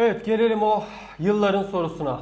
Evet gelelim o yılların sorusuna.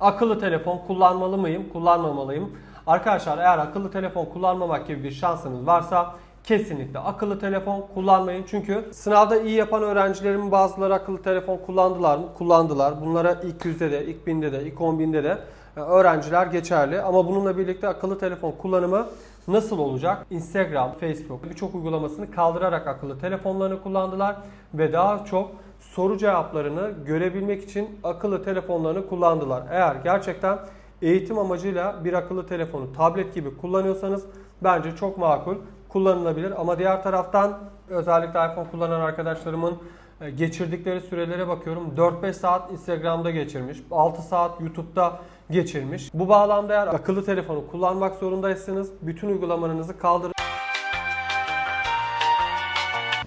Akıllı telefon kullanmalı mıyım, kullanmamalıyım? Arkadaşlar eğer akıllı telefon kullanmamak gibi bir şansınız varsa kesinlikle akıllı telefon kullanmayın. Çünkü sınavda iyi yapan öğrencilerimin bazıları akıllı telefon kullandılar mı? Kullandılar. Bunlara ilk yüzde de, ilk binde de, ilk on binde de e, öğrenciler geçerli. Ama bununla birlikte akıllı telefon kullanımı nasıl olacak? Instagram, Facebook birçok uygulamasını kaldırarak akıllı telefonlarını kullandılar ve daha çok soru cevaplarını görebilmek için akıllı telefonlarını kullandılar. Eğer gerçekten eğitim amacıyla bir akıllı telefonu tablet gibi kullanıyorsanız bence çok makul kullanılabilir. Ama diğer taraftan özellikle iPhone kullanan arkadaşlarımın e, geçirdikleri sürelere bakıyorum. 4-5 saat Instagram'da geçirmiş, 6 saat YouTube'da geçirmiş. Bu bağlamda eğer akıllı telefonu kullanmak zorundaysanız bütün uygulamalarınızı kaldırın.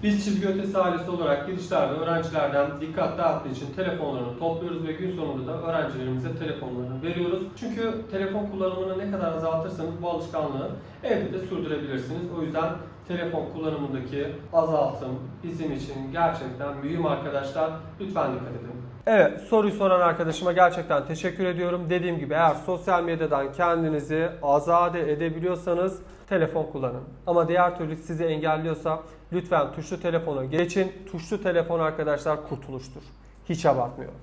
Biz çizgi ötesi ailesi olarak girişlerde öğrencilerden dikkat dağıttığı için telefonlarını topluyoruz ve gün sonunda da öğrencilerimize telefonlarını veriyoruz. Çünkü telefon kullanımını ne kadar azaltırsanız bu alışkanlığı evde de sürdürebilirsiniz. O yüzden telefon kullanımındaki azaltım bizim için gerçekten mühim arkadaşlar. Lütfen dikkat edin. Evet soruyu soran arkadaşıma gerçekten teşekkür ediyorum. Dediğim gibi eğer sosyal medyadan kendinizi azade edebiliyorsanız telefon kullanın. Ama diğer türlü sizi engelliyorsa lütfen tuşlu telefona geçin. Tuşlu telefon arkadaşlar kurtuluştur. Hiç abartmıyorum.